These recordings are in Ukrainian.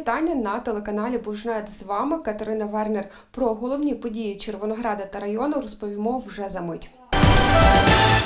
вітання на телеканалі Бужнет. З вами Катерина Вернер. Про головні події Червонограда та району розповімо вже за мить.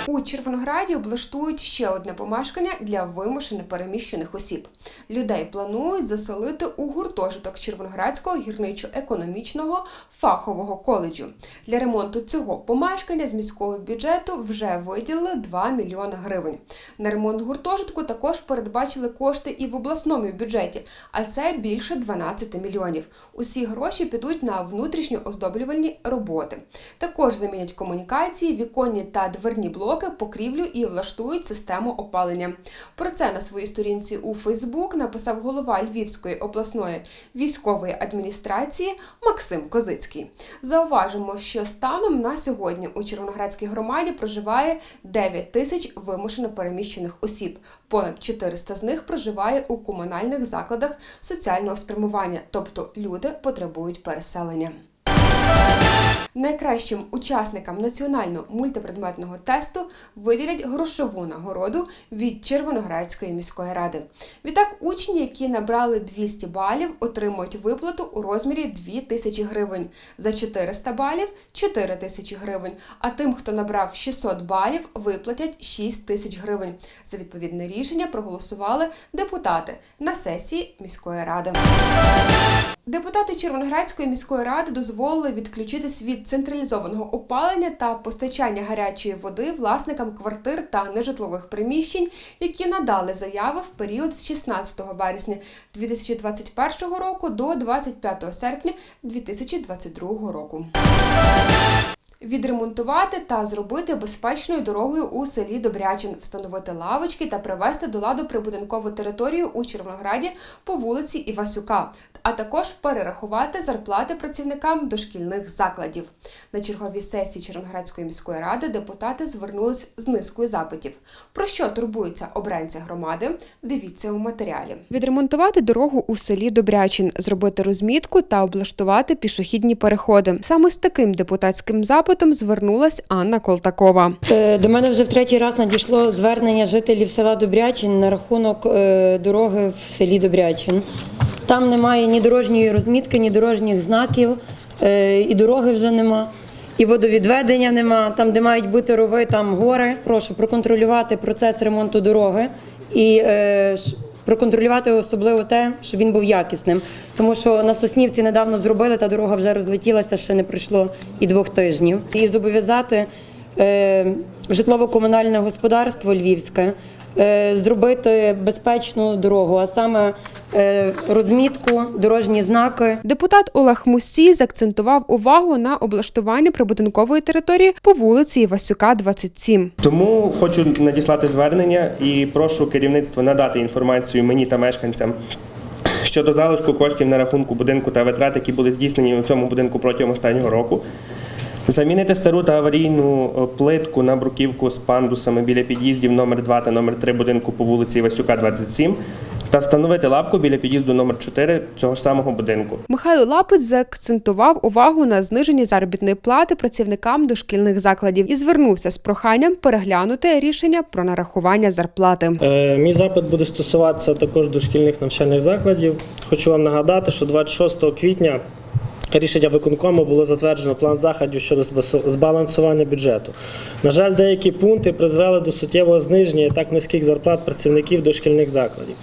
У Червонограді облаштують ще одне помешкання для вимушено переміщених осіб. Людей планують заселити у гуртожиток Червоноградського гірничо-економічного фахового коледжу. Для ремонту цього помешкання з міського бюджету вже виділили 2 мільйони гривень. На ремонт гуртожитку також передбачили кошти і в обласному бюджеті, а це більше 12 мільйонів. Усі гроші підуть на внутрішньо оздоблювальні роботи. Також замінять комунікації, віконні та дверні блоки, покрівлю і влаштують систему опалення. Про це на своїй сторінці у Фейсбук написав голова Львівської обласної військової адміністрації Максим Козицький. Зауважимо, що станом на сьогодні у Червоноградській громаді проживає 9 тисяч вимушено переміщених осіб. Понад 400 з них проживає у комунальних закладах соціального спрямування, тобто люди потребують переселення. Найкращим учасникам національного мультипредметного тесту виділять грошову нагороду від Червоноградської міської ради. Відтак, учні, які набрали 200 балів, отримують виплату у розмірі 2 тисячі гривень, за 400 балів 4 тисячі гривень. А тим, хто набрав 600 балів, виплатять 6 тисяч гривень. За відповідне рішення проголосували депутати на сесії міської ради. Депутати Червоноградської міської ради дозволили відключитись від централізованого опалення та постачання гарячої води власникам квартир та нежитлових приміщень, які надали заяви в період з 16 вересня 2021 року до 25 серпня 2022 року. Відремонтувати та зробити безпечною дорогою у селі Добрячин, встановити лавочки та привести до ладу прибудинкову територію у Червонограді по вулиці Івасюка, а також перерахувати зарплати працівникам дошкільних закладів. На черговій сесії Червоноградської міської ради депутати звернулись з низкою запитів. Про що турбуються обранці громади? Дивіться у матеріалі. Відремонтувати дорогу у селі Добрячин, зробити розмітку та облаштувати пішохідні переходи. Саме з таким депутатським запитом звернулась Анна Колтакова. Е, До мене вже в третій раз надійшло звернення жителів села Добрячин на рахунок е, дороги в селі Добрячин. Там немає ні дорожньої розмітки, ні дорожніх знаків, е, і дороги вже нема. І водовідведення нема. Там, де мають бути рови, там гори. Прошу проконтролювати процес ремонту дороги і проконтролювати особливо те, щоб він був якісним. Тому що на Соснівці недавно зробили, та дорога вже розлетілася, ще не пройшло і двох тижнів. І зобов'язати е, житлово-комунальне господарство Львівське зробити безпечну дорогу, а саме е, розмітку, дорожні знаки. Депутат Олег Мусій закцентував увагу на облаштуванні прибудинкової території по вулиці Івасюка, 27. Тому хочу надіслати звернення і прошу керівництво надати інформацію мені та мешканцям. Щодо залишку коштів на рахунку будинку та витрат, які були здійснені у цьому будинку протягом останнього року, замінити стару та аварійну е, плитку на бруківку з пандусами біля під'їздів номер 2 та номер 3 будинку по вулиці Івасюка, 27 та встановити лавку біля під'їзду номер 4 цього ж самого будинку. Михайло Лапець заакцентував увагу на зниженні заробітної плати працівникам дошкільних закладів і звернувся з проханням переглянути рішення про нарахування зарплати. Е, Мій запит буде стосуватися також дошкільних навчальних закладів. Хочу вам нагадати, що 26 квітня рішення виконкому було затверджено план заходів щодо збалансування бюджету. На жаль, деякі пункти призвели до суттєвого зниження і так низьких зарплат працівників дошкільних закладів.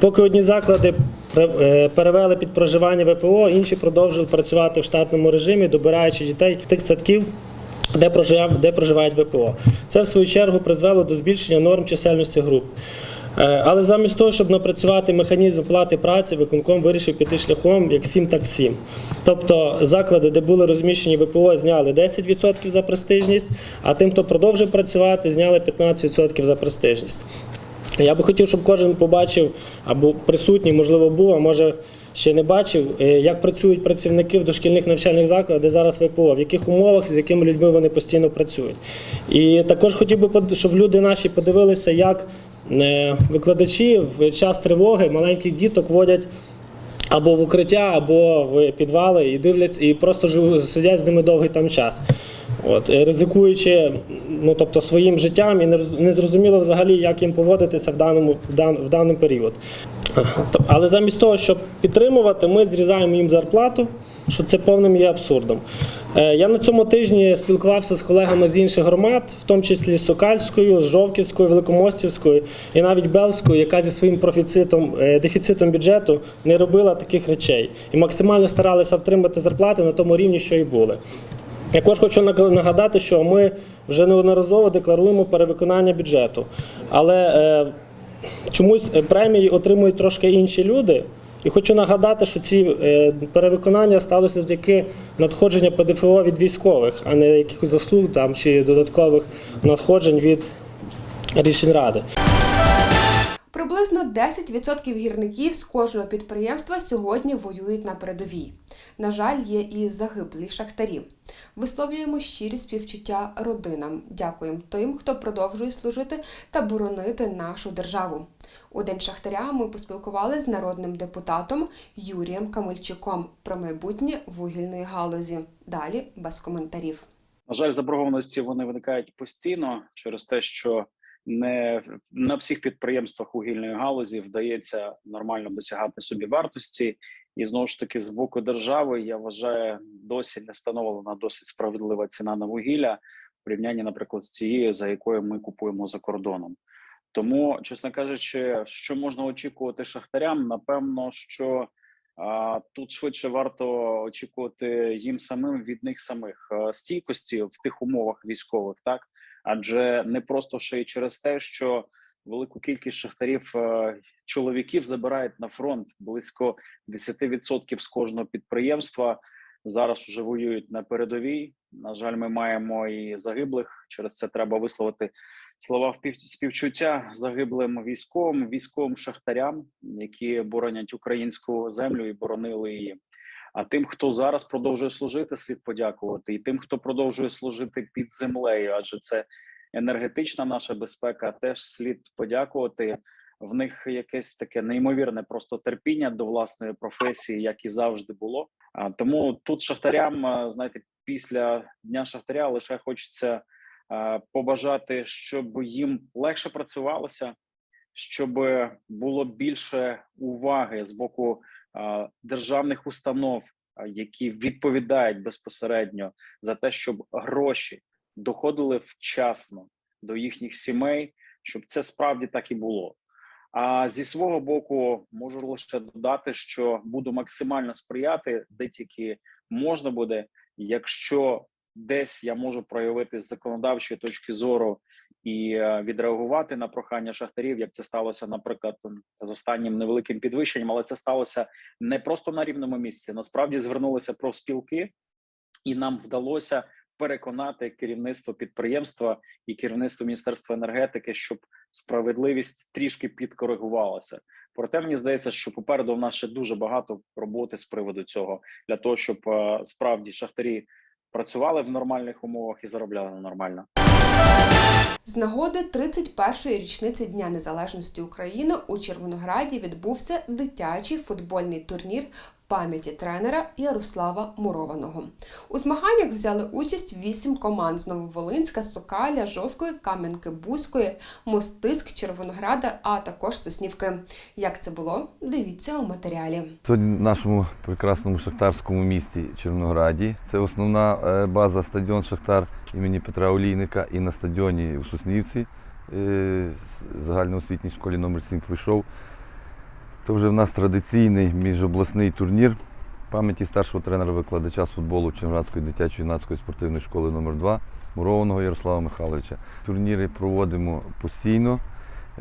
Поки одні заклади е, перевели під проживання ВПО, інші продовжили працювати в штатному режимі, добираючи дітей тих садків, де проживають ВПО. Це в свою чергу призвело до збільшення норм чисельності груп. Е, Але замість того, щоб напрацювати механізм оплати праці, виконком вирішив піти шляхом як всім, так всім. Тобто заклади, де були розміщені ВПО, зняли 10% за престижність, а тим, хто продовжив працювати, зняли 15% за престижність. Я би хотів, щоб кожен побачив або присутній, можливо, був, а може ще не бачив, е, як працюють працівники в дошкільних навчальних закладах, де зараз ВПО, в яких умовах, з якими людьми вони постійно працюють. І також хотів би, щоб люди наші подивилися, як викладачі в час тривоги маленьких діток водять або в укриття, або в підвали і дивляться, і просто сидять з ними довгий там час. От, е, ризикуючи ну, тобто, своїм життям і не зрозуміло взагалі, як їм поводитися в даному в дан, в даний період. Але замість того, щоб підтримувати, ми зрізаємо їм зарплату, що це повним є абсурдом. Е, Я на цьому тижні спілкувався з колегами з інших громад, в тому числі з Сокальською, з Жовківською, Великомостівською і навіть Белською, яка зі своїм профіцитом, е, дефіцитом бюджету не робила таких речей і максимально старалися втримати зарплати на тому рівні, що і були. Також хочу нагадати, що ми вже неодноразово декларуємо перевиконання бюджету. Але е, чомусь премії отримують трошки інші люди. І хочу нагадати, що ці е, перевиконання сталося завдяки надходження ПДФО від військових, а не якихось заслуг там чи додаткових надходжень від рішень ради. Приблизно 10% гірників з кожного підприємства сьогодні воюють на передовій. На жаль, є і загиблі шахтарі. Висловлюємо щирі співчуття родинам. Дякуємо тим, хто продовжує служити та боронити нашу державу. У день шахтаря ми поспілкувалися з народним депутатом Юрієм Камельчуком про майбутнє вугільної галузі. Далі без коментарів. На жаль, заборгованості вони виникають постійно через те, що не на всіх підприємствах вугільної галузі вдається нормально досягати собі вартості, і знову ж таки, з боку держави я вважаю, досі не встановлена досить справедлива ціна на вугілля в порівнянні, наприклад, з цією, за якою ми купуємо за кордоном. Тому, чесно кажучи, що можна очікувати шахтарям? Напевно, що а, тут швидше варто очікувати їм самим від них самих е, стійкості в тих умовах військових, так адже не просто ще й через те, що велику кількість шахтарів е, чоловіків забирають на фронт близько 10% з кожного підприємства. Зараз вже воюють на передовій. На жаль, ми маємо і загиблих. Через це треба висловити слова співчуття загиблим військовим, військовим шахтарям, які боронять українську землю і боронили її. А тим, хто зараз продовжує служити, слід подякувати, і тим, хто продовжує служити під землею, адже це енергетична наша безпека, теж слід подякувати. В них якесь таке неймовірне просто терпіння до власної професії, як і завжди було. А тому тут шахтарям, знаєте, після дня шахтаря лише хочеться побажати, щоб їм легше працювалося, щоб було більше уваги з боку державних установ, які відповідають безпосередньо за те, щоб гроші доходили вчасно до їхніх сімей, щоб це справді так і було. А зі свого боку можу лише додати, що буду максимально сприяти, де тільки можна буде, якщо десь я можу проявити з законодавчої точки зору і е, відреагувати на прохання шахтарів, як це сталося, наприклад, з останнім невеликим підвищенням, але це сталося не просто на рівному місці. Насправді звернулися профспілки, і нам вдалося переконати керівництво підприємства і керівництво міністерства енергетики, щоб справедливість трішки підкоригувалася. Проте мені здається, що попереду в нас ще дуже багато роботи з приводу цього для того, щоб е, справді шахтарі працювали в нормальних умовах і заробляли нормально. З нагоди 31-ї річниці Дня Незалежності України у Червонограді відбувся дитячий футбольний турнір пам'яті тренера Ярослава Мурованого. У змаганнях взяли участь вісім команд з Нововолинська, Сокаля, Жовкої, Кам'янки, Бузької, Мостиск, Червонограда, а також Соснівки. Як це було? Дивіться у матеріалі. Сьогодні в нашому прекрасному шахтарському місті Червонограді. Це основна е, база стадіон Шахтар імені Петра Олійника і на стадіоні у Соснівці е, загальноосвітній школі номер 7 пройшов. Це вже в нас традиційний міжобласний турнір пам'яті старшого тренера-викладача з футболу Червоноградської дитячо-юнацької спортивної школи номер 2 Мурованого Ярослава Михайловича. Турніри проводимо постійно.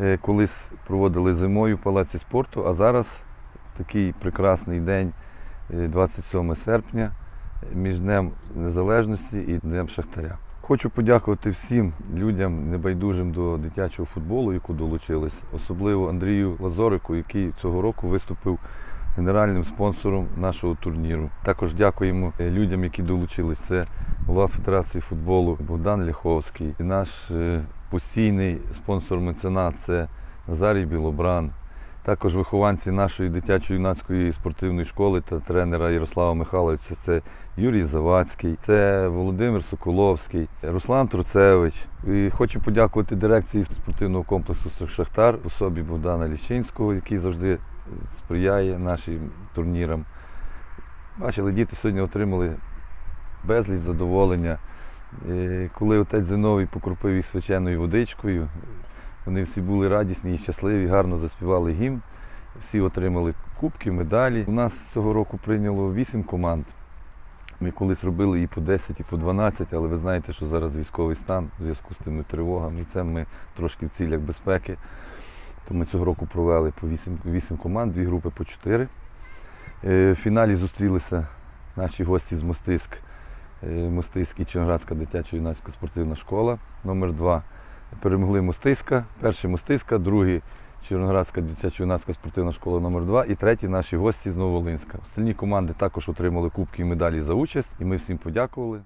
Е, Колись проводили зимою в палаці спорту, а зараз такий прекрасний день, е, 27 серпня, е, між Днем Незалежності і Днем Шахтаря. Хочу подякувати всім людям, небайдужим до дитячого футболу, які долучились, особливо Андрію Лазорику, який цього року виступив генеральним спонсором нашого турніру. Також дякуємо е, людям, які долучились. Це голова Федерації футболу Богдан Ляховський, і наш е, постійний спонсор-меценат це Назарій Білобран. Також вихованці нашої дитячо-юнацької спортивної школи та тренера Ярослава Михайловича це Юрій Завадський, це Володимир Соколовський, Руслан Труцевич. І хочу подякувати дирекції спортивного комплексу Шахтар, особі Богдана Ліщинського, який завжди сприяє нашим турнірам. Бачили, діти сьогодні отримали безліч задоволення. Е, Коли отець Зиновій покропив їх свяченою водичкою, вони всі були радісні і щасливі, гарно заспівали гімн. Всі отримали кубки, медалі. У нас цього року прийняло 8 команд. Ми колись робили і по 10, і по 12, але ви знаєте, що зараз військовий стан в зв'язку з тими тривогами. І це ми трошки в цілях безпеки. То ми цього року провели по 8, 8 команд, дві групи по 4. Е, В фіналі зустрілися наші гості з Мостиськ, е, Мостиськ і Чонградська дитячо-юнацька спортивна школа номер 2 Перемогли Мостиська, перший Мостиська, другий Червоноградська дитячо-юнацька спортивна школа номер 2 і треті наші гості з Нововолинська. Остальні команди також отримали кубки і медалі за участь, і ми всім подякували.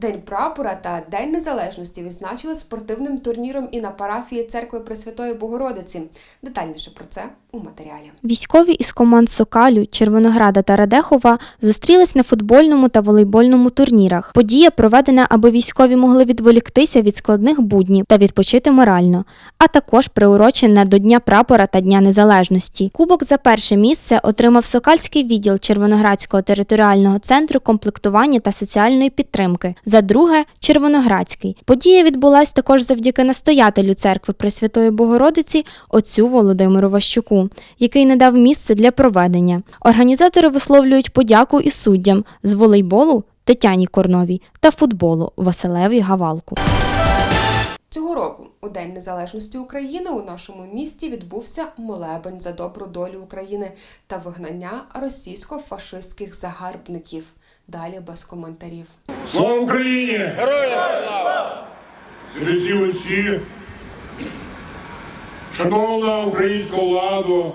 День прапора та День Незалежності відзначили спортивним турніром і на парафії церкви Пресвятої Богородиці. Детальніше про це у матеріалі. Військові із команд Сокалю, Червонограда та Радехова зустрілись на футбольному та волейбольному турнірах. Подія проведена, аби військові могли відволіктися від складних буднів та відпочити морально, а також приурочена до Дня прапора та Дня Незалежності. Кубок за перше місце отримав Сокальський відділ Червоноградського територіального центру комплектування та соціальної підтримки. За друге Червоноградський. Подія відбулась також завдяки настоятелю церкви Пресвятої Богородиці отцю Володимиру Ващуку, який не дав місце для проведення. Організатори висловлюють подяку і суддям з волейболу Тетяні Корновій та футболу Василеві Гавалку. Цього року, у День Незалежності України, у нашому місті відбувся молебень за добру долю України та вигнання російсько-фашистських загарбників. Далі без коментарів. Слава Україні! Героям слава! Усі, шановна українська влада,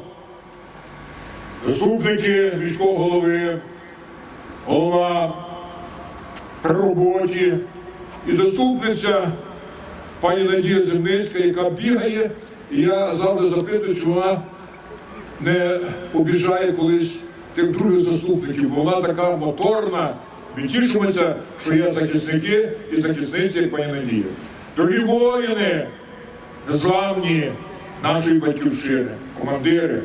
заступники міського голови, голова при роботі і заступниця пані Надія Земницька, яка бігає, і я завжди запитую, чи вона не обіжає колись тих других заступників, бо вона така моторна. Ми тішимося, що є захисники і захисниці, як пані Надія. Дорогі воїни, незламні нашої батьківщини, командири.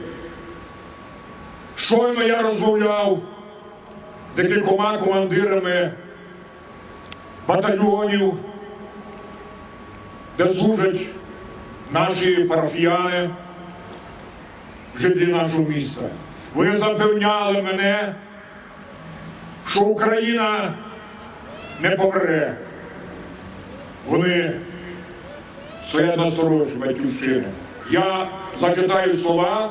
Щойно я розмовляв з декількома командирами батальйонів, де служать наші парафіяни, жителі нашого міста. Вони запевняли мене, що Україна не помре. Вони стоять на сторожі батьківщини. Я зачитаю слова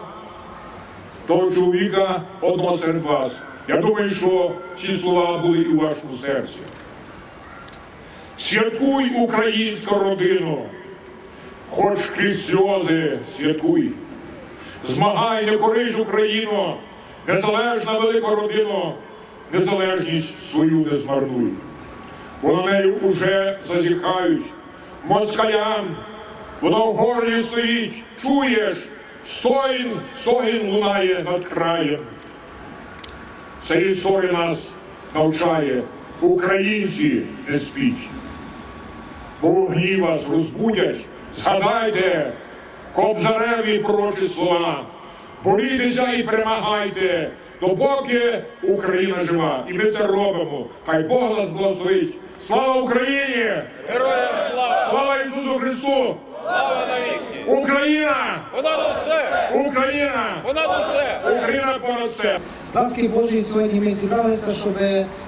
того чоловіка одного серед вас. Я думаю, що ці слова були і у вашому серці. Святкуй українську родину, хоч крізь сльози святкуй. Змагай, не кориш Україну, незалежна велика родина, незалежність свою не змарнуй. На неї уже зазіхають. Москалям, воно в горлі стоїть, чуєш, стогін, стогін лунає над краєм. Ця історія нас навчає, українці не спіть. Бо вогні вас розбудять, згадайте кобзареві пророчі слова. Борітеся і перемагайте, допоки Україна жива. І ми це робимо. Хай Бог нас благословить. Слава Україні! Героям слава! Слава Ісусу Христу! Слава навіки! Україна! Понад усе! Україна! Понад усе! Україна понад все! З ласки Божої сьогодні ми зібралися, щоб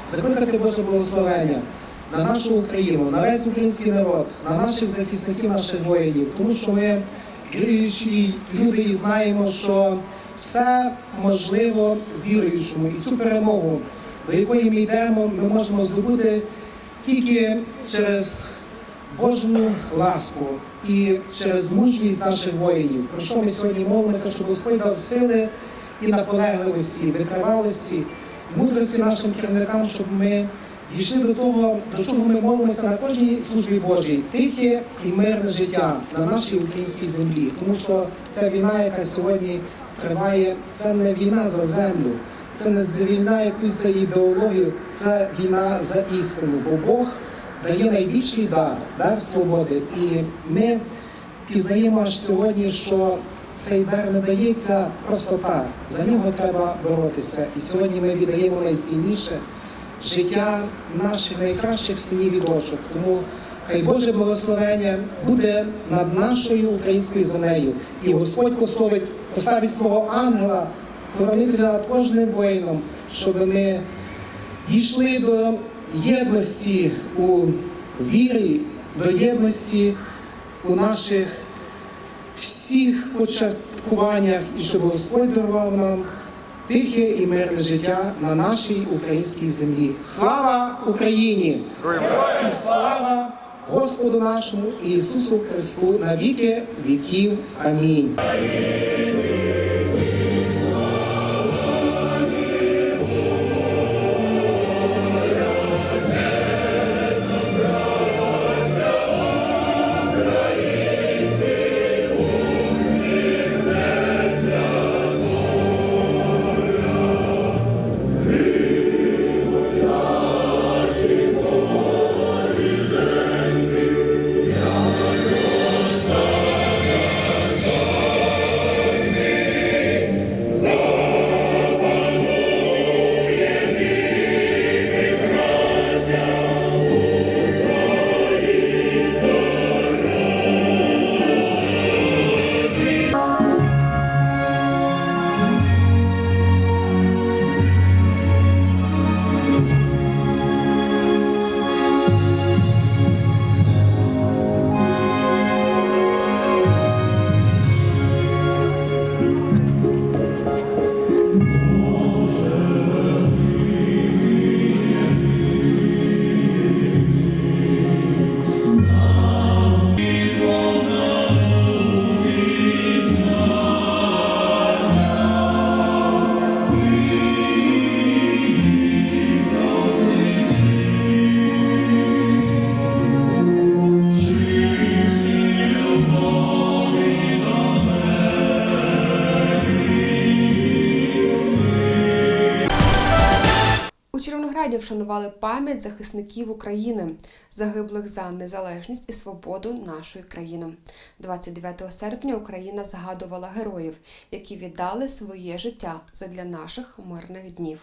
закликати Боже благословення на нашу Україну, на весь український народ, на наших захисників, наших воїнів, тому що ми віруючі люди і знаємо, що все можливо віруючому, і цю перемогу, до якої ми йдемо, ми можемо здобути тільки через Божу ласку і через мужність наших воїнів. Про що ми сьогодні молимося, щоб Господь дав сили і наполегливості, витривалості, мудрості нашим керівникам, щоб ми дійшли до того, до чого ми молимося на кожній службі Божій, тихе і мирне життя на нашій українській землі. Тому що ця війна, яка сьогодні триває, це не війна за землю. Це не війна якусь за ідеологію, це війна за істину, бо Бог дає найбільший дар, дар свободи. І ми пізнаємо аж сьогодні, що цей дар не дається просто так. За нього треба боротися. І сьогодні ми віддаємо найцінніше життя наших найкращих синів і дочок. Тому хай Боже благословення буде над нашою українською землею. І Господь пословить, поставить свого ангела, хоронителя над кожним воїном, щоб ми дійшли до єдності у вірі, до єдності у наших всіх початкуваннях, і щоб Господь дарував нам тихе і мирне життя на нашій українській землі. Слава Україні! І слава Господу нашому Ісусу Христу на віки віків. Амінь. У Червонограді вшанували пам'ять захисників України, загиблих за незалежність і свободу нашої країни. 29 серпня Україна згадувала героїв, які віддали своє життя задля наших мирних днів.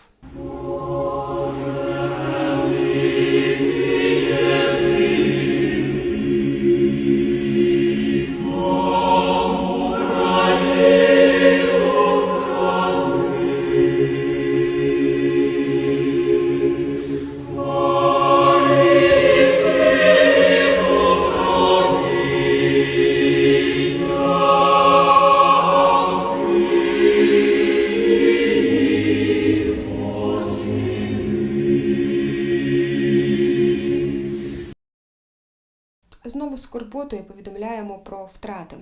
З повідомляємо про втрати.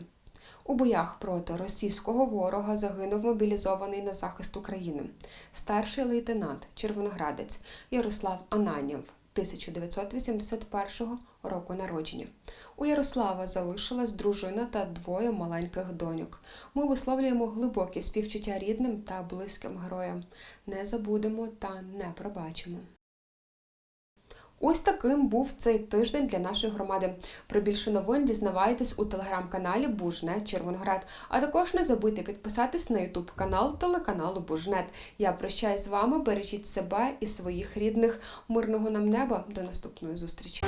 У боях проти російського ворога загинув мобілізований на захист України старший лейтенант Червоноградець Ярослав Ананєв 1981 року народження. У Ярослава залишилась дружина та двоє маленьких доньок. Ми висловлюємо глибокі співчуття рідним та близьким героям. Не забудемо та не пробачимо. Ось таким був цей тиждень для нашої громади. Про більше новин дізнавайтесь у телеграм-каналі Бужнет Червоноград. А також не забудьте підписатись на ютуб канал телеканалу Бужнет. Я прощаюсь з вами. Бережіть себе і своїх рідних. Мирного нам неба. До наступної зустрічі.